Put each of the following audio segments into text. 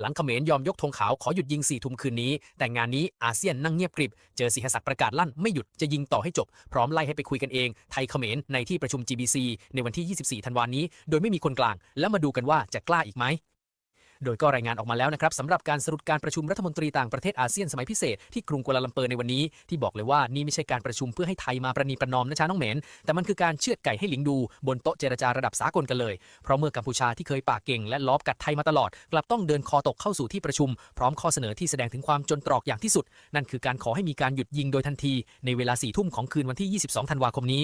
หลังเขมรยอมยกธงขาวขอหยุดยิงสี่ทุ่มคืนนี้ แต่งานนี้อาเซียนนั่งเงียบกริบ เจอสิหศักดิ์ประกาศลั่นไม่หยุดจะยิงต่อให้จบ พร้อมไล่ให้ไปคุยกันเอง ไทยเขมรในที่ประชุม GBC ในวันที่ 24 ธันวานี้ โดยไม่มีคนกลาง แล้วมาดูกันว่าจะกล้าอีกไหม โดยก็รายงานออกมาแล้วนะครับสำหรับการสรุปการประชุมรัฐมนตรีต่างประเทศอาเซียนสมัยพิเศษที่กรุงกัวลาลัมเปอร์ในวันนี้ที่บอกเลยว่านี่ไม่ใช่การประชุมเพื่อให้ไทยมาประนีประนอมนะจ๊ะน้องเหม็นแต่มันคือการเชือดไก่ให้หลิงดู บนโต๊ะเจรจาระดับสากลกันเลย เพราะเมื่อกัมพูชาที่เคยปากเก่งและล้อบกัดไทยมาตลอด กลับต้องเดินคอตกเข้าสู่ที่ประชุม พร้อมข้อเสนอที่แสดงถึงความจนตรอกอย่างที่สุด นั่นคือการขอให้มีการหยุดยิงโดยทันที ในเวลาสี่ทุ่มของคืนวันที่ 22 ธันวาคมนี้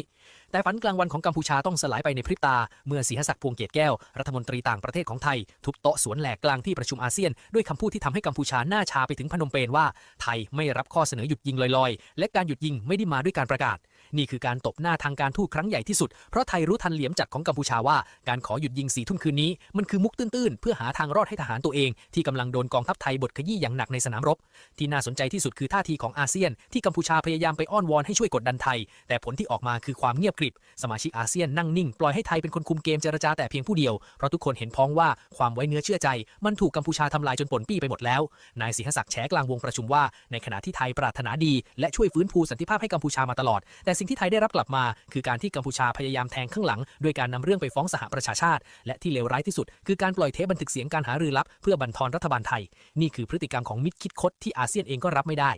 แต่ฝันกลางวันของกัมพูชาต้องสลายไปในพริบตา เมื่อศรีหศักดิ์พวงเกตแก้ว รัฐมนตรีต่างประเทศของไทย ทุบโต๊ะสวนแหลกกลางที่ประชุมอาเซียน ด้วยคำพูดที่ทำให้กัมพูชาหน้าชาไปถึงพนมเปญว่า ไทยไม่รับข้อเสนอหยุดยิงลอยๆ และการหยุดยิงไม่ได้มาด้วยการประกาศ นี่คือการตบหน้าทางการทูตครั้งใหญ่ที่สุด เพราะไทยรู้ทันเหลี่ยมจัดของกัมพูชาว่า การขอหยุดยิงสี่ทุ่มคืนนี้ มันคือมุกตื้นๆ เพื่อหาทางรอดให้ทหารตัวเอง ที่กำลังโดนกองทัพไทยบดขยี้อย่างหนักในสนามรบ ที่น่าสนใจที่สุดคือท่าทีของอาเซียน ที่กัมพูชาพยายามไปอ้อนวอนให้ช่วยกดดันไทย แต่ผลที่ออกมาคือความเงียบกริบ สมาชิกอาเซียนนั่งนิ่ง ปล่อยให้ไทยเป็นคนคุมเกมเจรจาแต่เพียงผู้เดียว เพราะทุกคนเห็นพ้องว่าความไว้เนื้อเชื่อใจ มันถูกกัมพูชาทำลายจนปนปี้ไปหมดแล้ว นายศรีหศักดิ์แฉกลางวงประชุมว่า ในขณะที่ไทยปรารถนาดี และช่วยฟื้นฟูสันติภาพให้กัมพูชามาตลอด แต่สิ่งที่ไทยได้รับกลับมา คือการที่กัมพูชาพยายามแทงข้างหลังด้วยการนำเรื่องไปฟ้องสหประชาชาติ และที่เลวร้ายที่สุด คือการปล่อยเทปบันทึกเสียงการหารือลับ เพื่อบันทอนรัฐบาลไทย นี่คือพฤติกรรมของมิตรคิดคดที่อาเซียนเองก็รับไม่ได้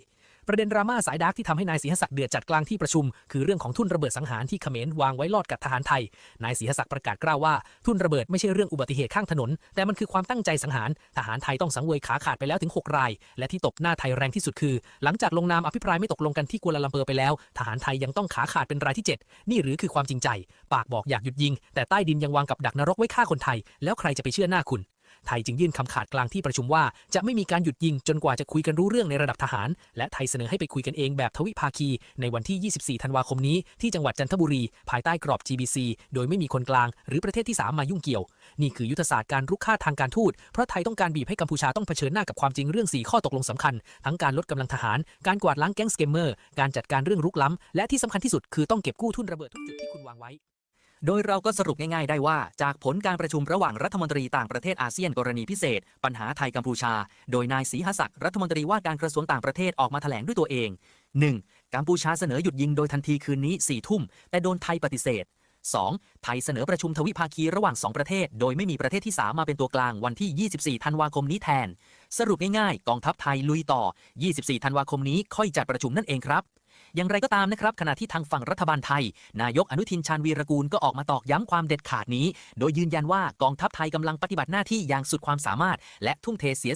ประเด็นดราม่าสายดาร์กที่ทำให้นายศรีหศักดิ์เดือดจัดกลางที่ประชุม คือเรื่องของทุ่นระเบิดสังหารที่เขมรวางไว้ลอดกับทหารไทย นายศรีหศักดิ์ประกาศกล้าวว่า ทุ่นระเบิดไม่ใช่เรื่องอุบัติเหตุข้างถนน แต่มันคือความตั้งใจสังหารทหารไทยต้องสังเวยขาขาดไปแล้วถึง 6 ราย และที่ตบหน้าไทยแรงที่สุดคือ หลังจากลงนามอภิปรายไม่ตกลงกันที่กัวลาลัมเปอร์ไปแล้ว ทหารไทยยังต้องขาขาดเป็นรายที่ 7 นี่หรือคือความจริงใจ ปากบอกอยากหยุดยิง แต่ใต้ดินยังวางกับดักนรกไว้ฆ่าคนไทย แล้วใครจะไปเชื่อหน้าคุณ ไทยจึงยื่นคำขาดกลางที่ประชุมว่า จะไม่มีการหยุดยิงจนกว่าจะคุยกันรู้เรื่องในระดับทหาร และไทยเสนอให้ไปคุยกันเองแบบทวิภาคี ในวันที่ 24 ธันวาคมนี้ที่จังหวัดจันทบุรี ภายใต้กรอบ GBC โดยไม่มีคนกลาง หรือประเทศที่ 3 มายุ่งเกี่ยว นี่คือยุทธศาสตร์การรุกค่าทางการทูตเพราะไทยต้องการบีบให้กัมพูชาต้องเผชิญหน้ากับความจริงเรื่อง 4 ข้อตกลงสำคัญ ทั้งการลดกำลังทหาร การกวาดล้างแก๊งสเกมเมอร์ การจัดการเรื่องรุกล้ำและที่สำคัญที่สุดคือต้องเก็บกู้ทุนระเบิดทุกจุดที่คุณวางไว้ โดยเราก็สรุปง่ายๆได้ว่า จากผลการประชุมระหว่างรัฐมนตรีต่างประเทศอาเซียนกรณีพิเศษ ปัญหาไทยกัมพูชา โดยนายศรีหศักดิ์รัฐมนตรีว่าการกระทรวงต่างประเทศออกมาแถลงด้วยตัวเอง 1. กัมพูชาเสนอหยุดยิงโดยทันทีคืนนี้4ทุ่มแต่โดนไทยปฏิเสธ 2. ไทยเสนอประชุมทวิภาคีระหว่าง 2 ประเทศ โดยไม่มีประเทศที่ 3 มาเป็นตัวกลางวันที่ 24 ธันวาคมนี้แทน สรุปง่ายๆ กองทัพไทยลุยต่อ 24 ธันวาคมนี้ค่อยจัดประชุมนั่นเองครับ อย่างไรก็ตามนะครับขณะที่ทางฝั่งรัฐบาลไทย นายกอนุทินชาญวีรกูลก็ออกมาตอกย้ำความเด็ดขาดนี้ โดยยืนยันว่ากองทัพไทยกำลังปฏิบัติหน้าที่อย่างสุดความสามารถ และทุ่มเทเสีย